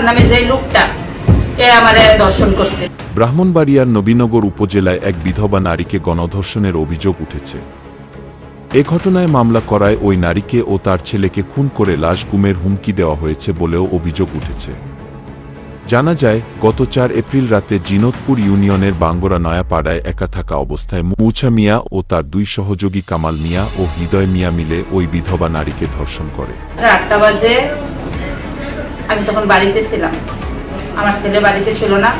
নামে যে লোকটা ব্রাহ্মণবাড়িয়ার নবীনগর উপজেলায় এক বিধবা নারীকে গণধর্ষণের অভিযোগ উঠেছে। এ ঘটনায় মামলা করায় ওই নারীকে ও তার ছেলেকে খুন করে লাশ গুমের হুমকি দেওয়া হয়েছে বলেও অভিযোগ উঠেছে। জানা যায় গত চার এপ্রিল রাতে জিনতপুর ইউনিয়নের বাঙ্গরা নয়াপাড়ায় একা থাকা অবস্থায় মুছা মিয়া ও তার দুই সহযোগী কামাল মিয়া ও হৃদয় মিয়া মিলে ওই বিধবা নারীকে ধর্ষণ করে। আটটা বাজে আমি তখন বাড়িতে ছিলাম। আমার ছেলে বাড়িতে ছিল না।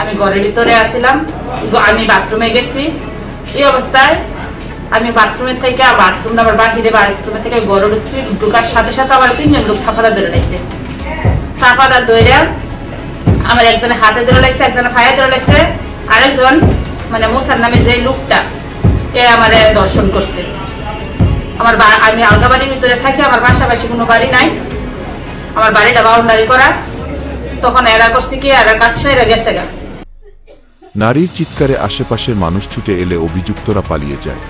আমি ঘরের ভিতরে আসছিলাম কিন্তু আমি বাথরুমে গেছি। এই অবস্থায় আমি বাথরুমের থেকে বাথরুম আবার বাহিরে বাথরুমে থেকে গড়ে ঢুকছি। ঢুকার সাথে সাথে আমার তিনজন লোক থাপাদা ধরে নিয়েছে। থাপাদা ধরে আমার একজনে হাতে ধরে লাগছে একজনে পায়ে ধরে লাগছে। আরেকজন মানে মোসার নামে যে লোকটা, এ আমার দর্শন করছে। আমার আমি আলগা বাড়ির ভিতরে থাকি, আমার পাশাপাশি কোনো বাড়ি নাই। আমার বাড়িটা বাউন্ডারি করা। তখন এরা করছে কি, এরা কাজ সেরে গেছে গা। নারীর চিৎকারে আশেপাশের মানুষ ছুটে এলে অভিযুক্তরা পালিয়ে যায়।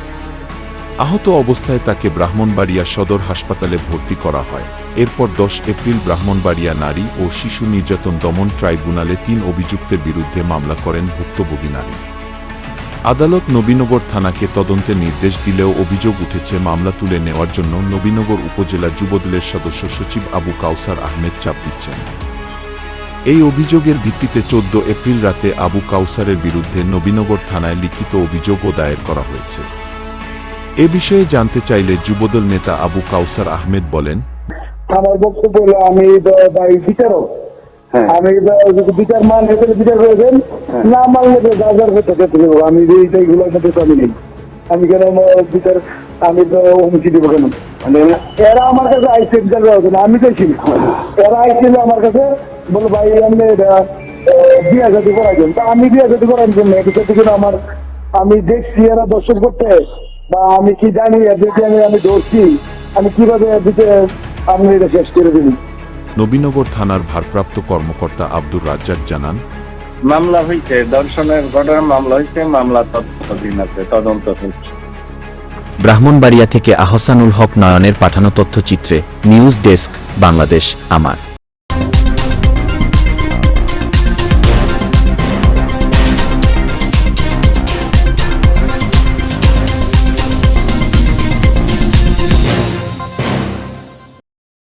আহত অবস্থায় তাকে ব্রাহ্মণবাড়িয়া সদর হাসপাতালে ভর্তি করা হয়। এরপর দশ এপ্রিল ব্রাহ্মণবাড়িয়া নারী ও শিশু নির্যাতন দমন ট্রাইব্যুনালে তিন অভিযুক্তের বিরুদ্ধে মামলা করেন ভুক্তভোগী নারী। আদালত নবীনগর থানাকে তদন্তের নির্দেশ দিলেও অভিযোগ উঠেছে মামলা তুলে নেওয়ার জন্য নবীনগর উপজেলা যুবদলের সদস্য সচিব আবু কাউসার আহমেদ চাপ দিচ্ছেন। এই অভিযোগের ভিত্তিতে চোদ্দ এপ্রিল রাতে আবু কাউসারের বিরুদ্ধে নবীনগর থানায় লিখিত অভিযোগও দায়ের করা হয়েছে। এ বিষয়ে জানতে চাইলে যুবদল নেতা আবু কাউসার আহমেদ বলেন আমার বক্তব্য আমি বিচারক আমি বিচার মান হিসেবে বিচার করেছেন না মানলে তো যা যার দেবো। আমি এইগুলোর তো আমি নেই। আমি কেন বিচার আমি তো হুমকি দিব কেন? এরা আমার কাছে আইসে বিচার আমি চাইছি এরা আমার কাছে বলো ভাই আপনি এটা আহ, বিয়া জাতি করাইছেন তা আমি বিয়া জাতি করার জন্য এটা থেকে আমার আমি দেখছি এরা দর্শন করতে। বা আমি কি জানি এদেরকে আমি আমি ধরছি আমি কীভাবে আপনি এটা শেষ করে দিন নবীনগর থানার ভারপ্রাপ্ত কর্মকর্তা আব্দুর রাজ্জাক জানান মামলা হয়েছে দর্শনের ঘটনার মামলা হয়েছে মামলা তদন্তাধীন আছে তদন্ত হচ্ছে। ব্রাহ্মণবাড়িয়া থেকে আহসানুল হক নয়নের পাঠানো তথ্যচিত্রে নিউজ ডেস্ক বাংলাদেশ আমার।